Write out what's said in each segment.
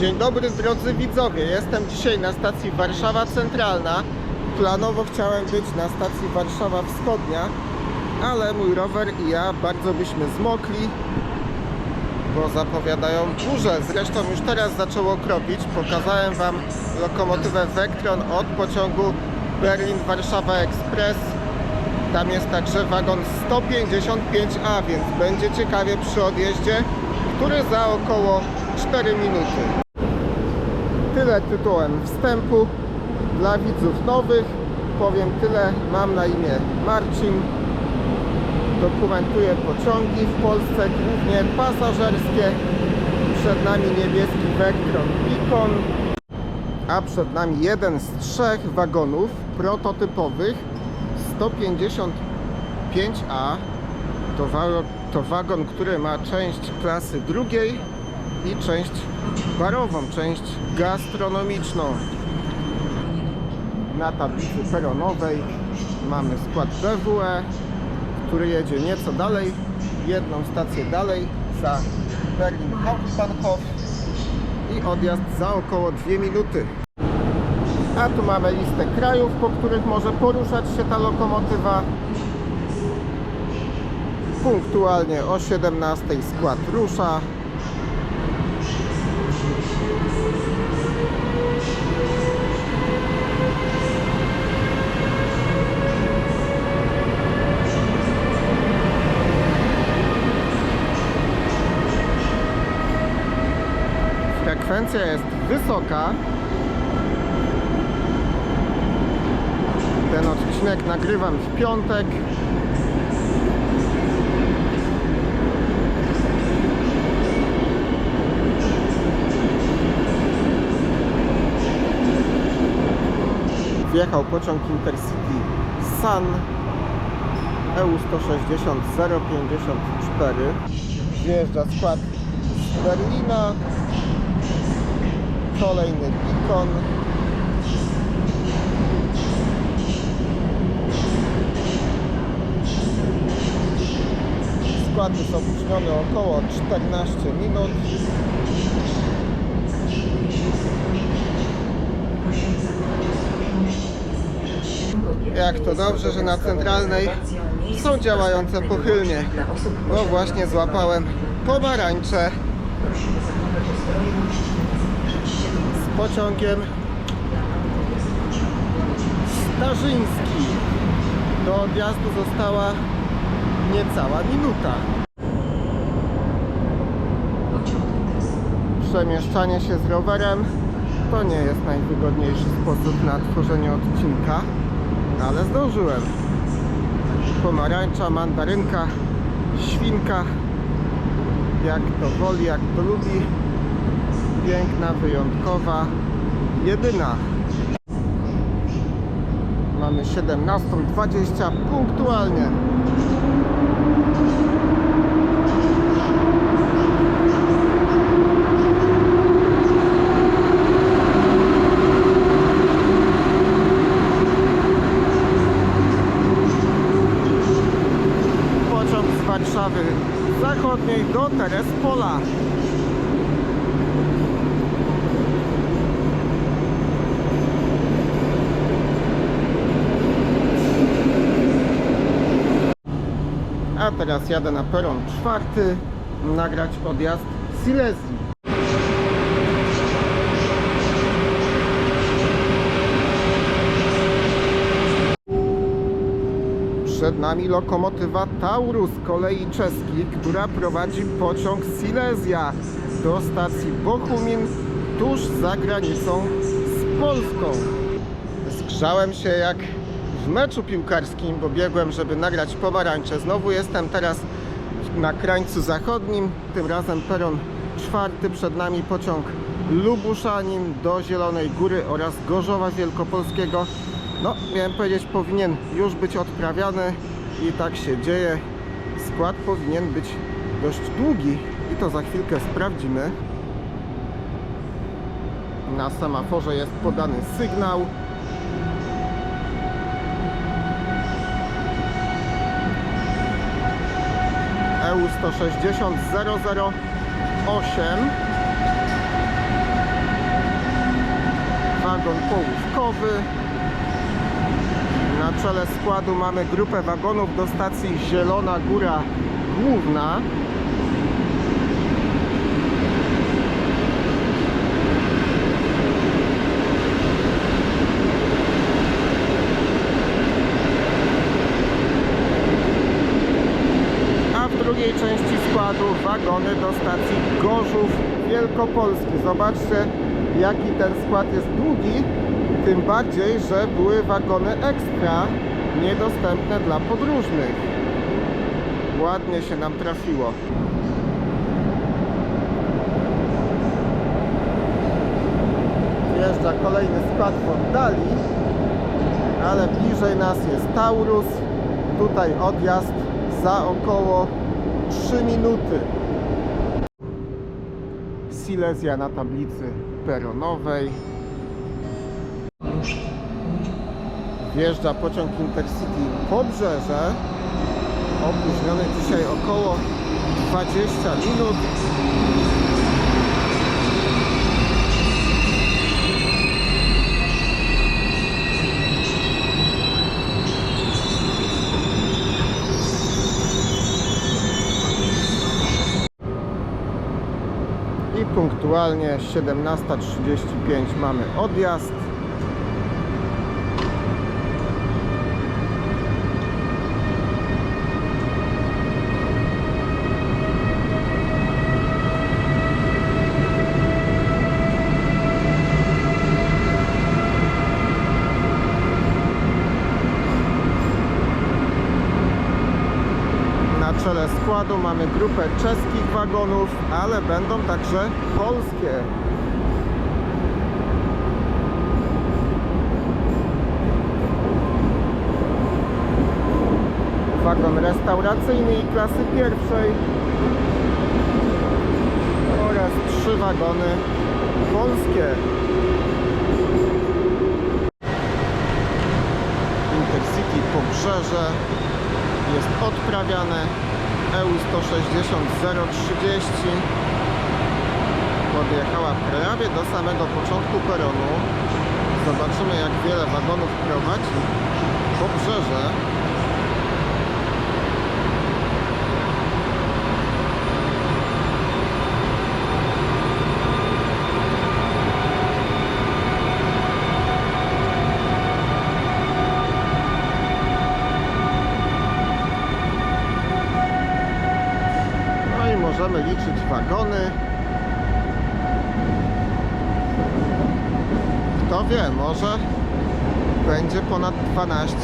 Dzień dobry drodzy widzowie, jestem dzisiaj na stacji Warszawa Centralna. Planowo chciałem być na stacji Warszawa Wschodnia, ale mój rower i ja bardzo byśmy zmokli, bo zapowiadają burze. Zresztą już teraz zaczęło kropić. Pokazałem Wam lokomotywę Vectron od pociągu Berlin-Warszawa Express. Tam jest także wagon 155A, więc będzie ciekawie przy odjeździe, który za około 4 minuty. Tyle tytułem wstępu. Dla widzów nowych powiem tyle. Mam na imię Marcin. Dokumentuję pociągi w Polsce, głównie pasażerskie. Przed nami niebieski Vectron Beacon, a przed nami jeden z trzech wagonów prototypowych 155A. To, wa- to wagon, który ma część klasy drugiej i część barową, część gastronomiczną. Na tablicy peronowej mamy skład BWE, który jedzie nieco dalej, jedną stację dalej za Berlin Hauptbahnhof i odjazd za około 2 minuty. A tu mamy listę krajów, po których może poruszać się ta lokomotywa. Punktualnie o 17 skład rusza. Frekwencja jest wysoka. Ten odcinek nagrywam w piątek. Wjechał pociąg Intercity Sun E EU 160 054. Wjeżdża skład z Berlina. Kolejny Beacon. Skład jest opóźniony około 14 minut. Jak to dobrze, że na centralnej są działające pochylnie. No właśnie złapałem pomarańcze z pociągiem Starzyński. Do odjazdu została niecała minuta. Przemieszczanie się z rowerem to nie jest najwygodniejszy sposób na tworzenie odcinka, ale zdążyłem. Pomarańcza, mandarynka, świnka, jak to woli, jak to lubi. Piękna, wyjątkowa, jedyna. Mamy 17.20 punktualnie. Pociąg z Warszawy Zachodniej do Terespola. A teraz jadę na peron czwarty, nagrać odjazd Silesii. Przed nami lokomotywa Taurus kolei czeskiej, która prowadzi pociąg Silesia do stacji Bochumin tuż za granicą z Polską. Zgrzałem się jak w meczu piłkarskim, bo biegłem, żeby nagrać pomarańcze. Znowu jestem teraz na krańcu zachodnim, tym razem peron czwarty, przed nami pociąg Lubuszanin do Zielonej Góry oraz Gorzowa Wielkopolskiego. No, miałem powiedzieć, powinien już być odprawiany i tak się dzieje. Skład powinien być dość długi i to za chwilkę sprawdzimy. Na semaforze jest podany sygnał. EU 160 008 wagon połówkowy. Na czele składu mamy grupę wagonów do stacji Zielona Góra Główna. Wagony do stacji Gorzów Wielkopolski. Zobaczcie jaki ten skład jest długi, tym bardziej, że były wagony ekstra niedostępne dla podróżnych. Ładnie się nam trafiło. Wjeżdża kolejny skład w oddali, ale bliżej nas jest Taurus. Tutaj odjazd za około 3 minuty. Silesia na tablicy peronowej. Wjeżdża pociąg Intercity Pobrzeże. Opóźniony dzisiaj około 20 minut. I punktualnie 17.35 mamy odjazd. Na czele składu mamy grupę czeskich wagonów, ale będą także polskie. Wagon restauracyjny i klasy pierwszej oraz trzy wagony polskie. Intercity Pobrzeże jest odprawiane EU 160 030 podjechała prawie do samego początku peronu. Zobaczymy jak wiele wagonów prowadzi Pobrzeże. No i możemy liczyć wagony. Kto wie, może będzie ponad 12.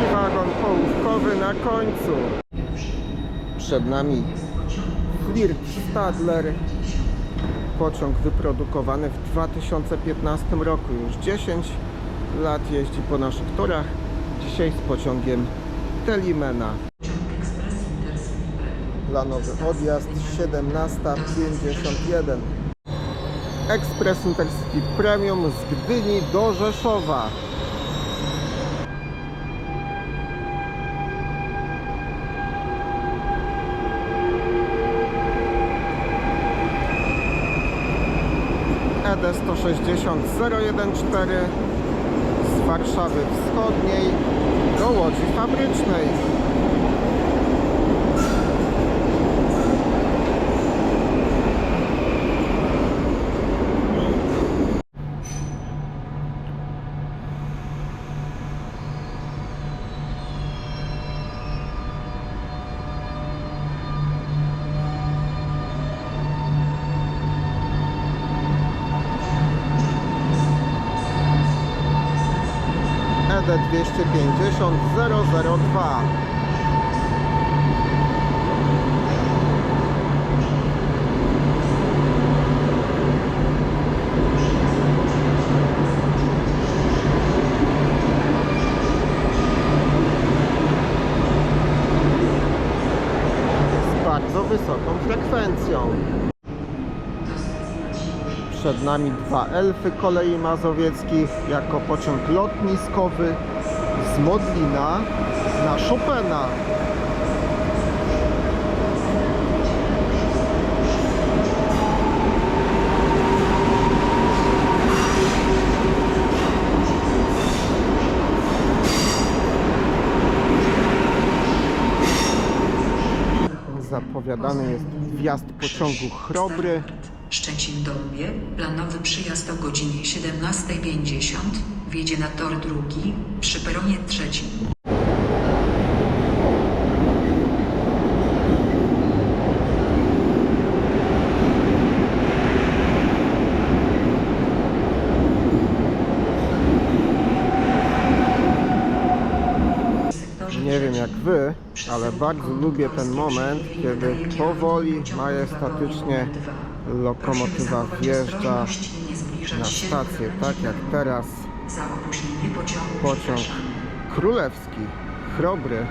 I wagon połówkowy na końcu. Przed nami Flirt Stadler. Pociąg wyprodukowany w 2015 roku. Już 10 lat jeździ po naszych torach. Dzisiaj z pociągiem Telimena. Planowy odjazd 17.51. Ekspres Intercity Premium z Gdyni do Rzeszowa. ED 160 014 z Warszawy Wschodniej do Łodzi Fabrycznej. SD 250 002 bardzo wysoką frekwencją. Przed nami dwa elfy kolei mazowieckich jako pociąg lotniskowy z Modlina na Chopina. Zapowiadany jest wjazd pociągu Chrobry. Szczecin-Dąbie, planowy przyjazd o godzinie 17.50, wjedzie na tor drugi, przy peronie trzecim. Nie wiem jak wy, ale bardzo lubię ten moment, kiedy powoli, majestatycznie lokomotywa wjeżdża na stację, tak jak teraz. pociąg królewski, chrobry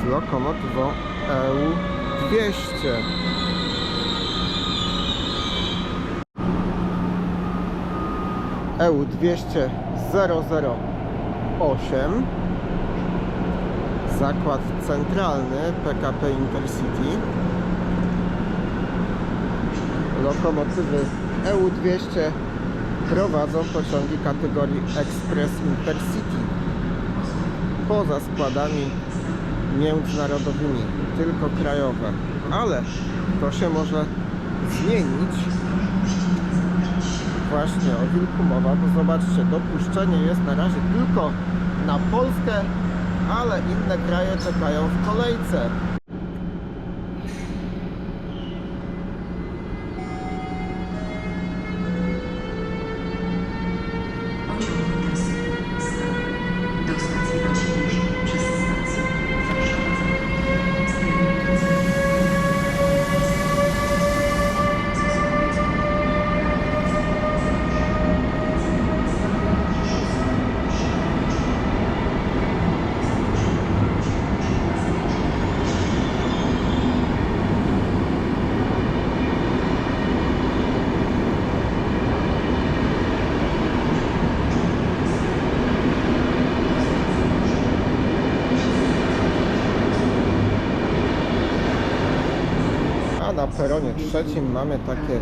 z lokomotywą EU 200. EU 200 008 Zakład centralny PKP Intercity Lokomotywy EU 200 prowadzą pociągi kategorii Express Intercity poza składami międzynarodowymi, tylko krajowe. Ale to się może zmienić. Właśnie o wilku mowa, bo zobaczcie, dopuszczenie jest na razie tylko na Polskę, ale inne kraje czekają w kolejce. Na peronie trzecim mamy takie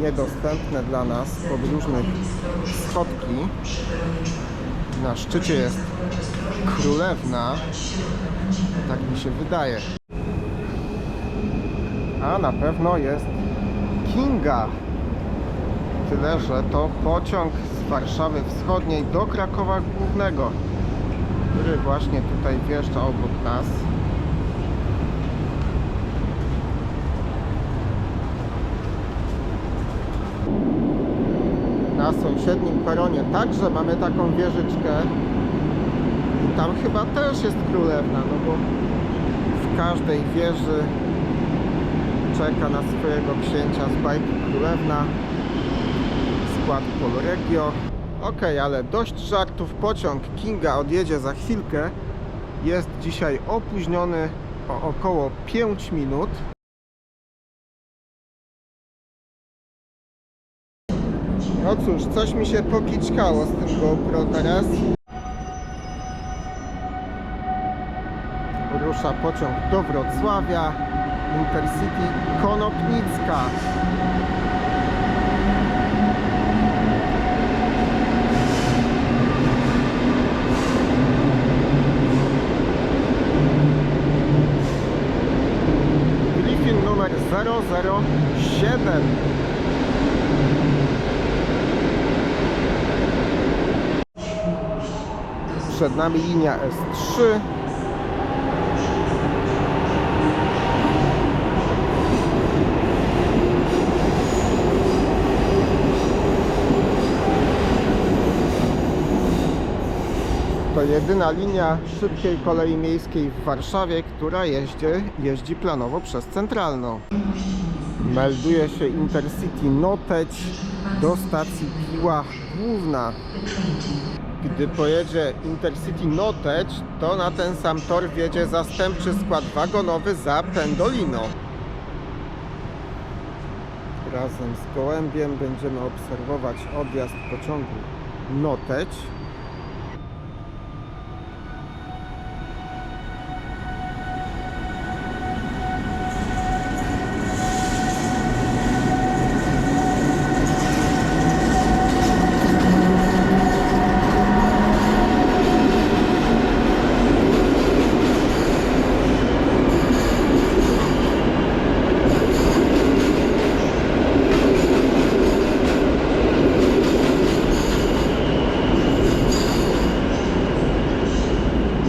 niedostępne dla nas podróżnych schodki. Na szczycie jest królewna, tak mi się wydaje. A na pewno jest Kinga. Tyle, że to pociąg z Warszawy Wschodniej do Krakowa Głównego, który właśnie tutaj wjeżdża obok nas. Na sąsiednim peronie także mamy taką wieżyczkę. I tam chyba też jest królewna, no bo w każdej wieży czeka na swojego księcia z bajki królewna. Skład Polregio. Ok, ale dość żartów. Pociąg Kinga odjedzie za chwilkę. Jest dzisiaj opóźniony o około 5 minut. No cóż, coś mi się pokiczkało z tym GoPro teraz. Rusza pociąg do Wrocławia. Intercity Konopnicka. Griffin numer 007. Przed nami linia S3. To jedyna linia szybkiej kolei miejskiej w Warszawie, która jeździ, jeździ planowo przez centralną. Melduje się Intercity Noteć do stacji Piła Główna. Gdy pojedzie Intercity Noteć, to na ten sam tor wjedzie zastępczy skład wagonowy za Pendolino. Razem z Gołębiem będziemy obserwować odjazd pociągu Noteć.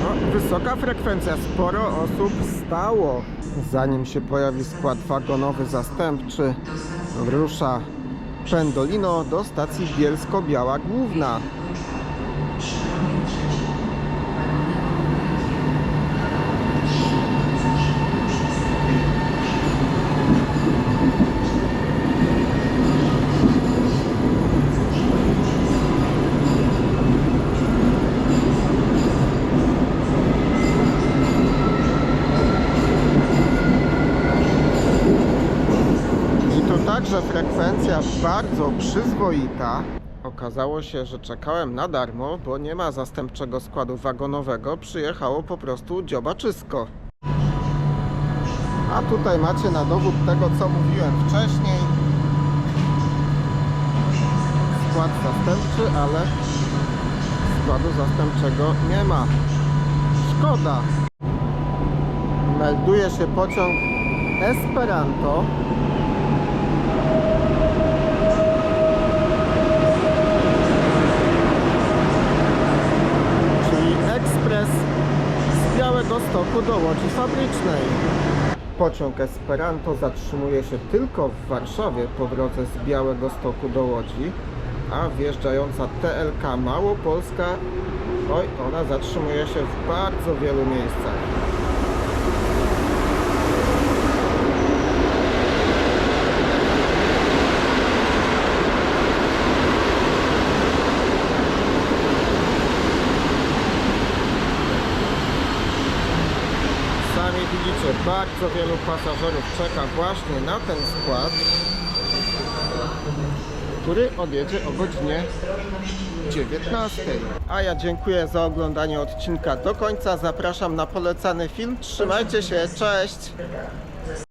No, wysoka frekwencja, sporo osób stało. Zanim się pojawi skład wagonowy zastępczy, rusza Pendolino do stacji Bielsko-Biała Główna. I to także frekwencja bardzo przyzwoita. Okazało się, że czekałem na darmo, bo nie ma zastępczego składu wagonowego. Przyjechało po prostu dziobaczysko. A tutaj macie na dowód tego, co mówiłem wcześniej. Skład zastępczy, ale składu zastępczego nie ma. Szkoda. Melduje się pociąg Esperanto. czyli ekspres Białego Stoku do Łodzi Fabrycznej. Pociąg Esperanto zatrzymuje się tylko w Warszawie po drodze z Białego Stoku do Łodzi, a wjeżdżająca TLK Małopolska, oj, ona zatrzymuje się w bardzo wielu miejscach. Bardzo wielu pasażerów czeka właśnie na ten skład, który odjedzie o godzinie 19. A ja dziękuję za oglądanie odcinka do końca. Zapraszam na polecany film. Trzymajcie się, cześć!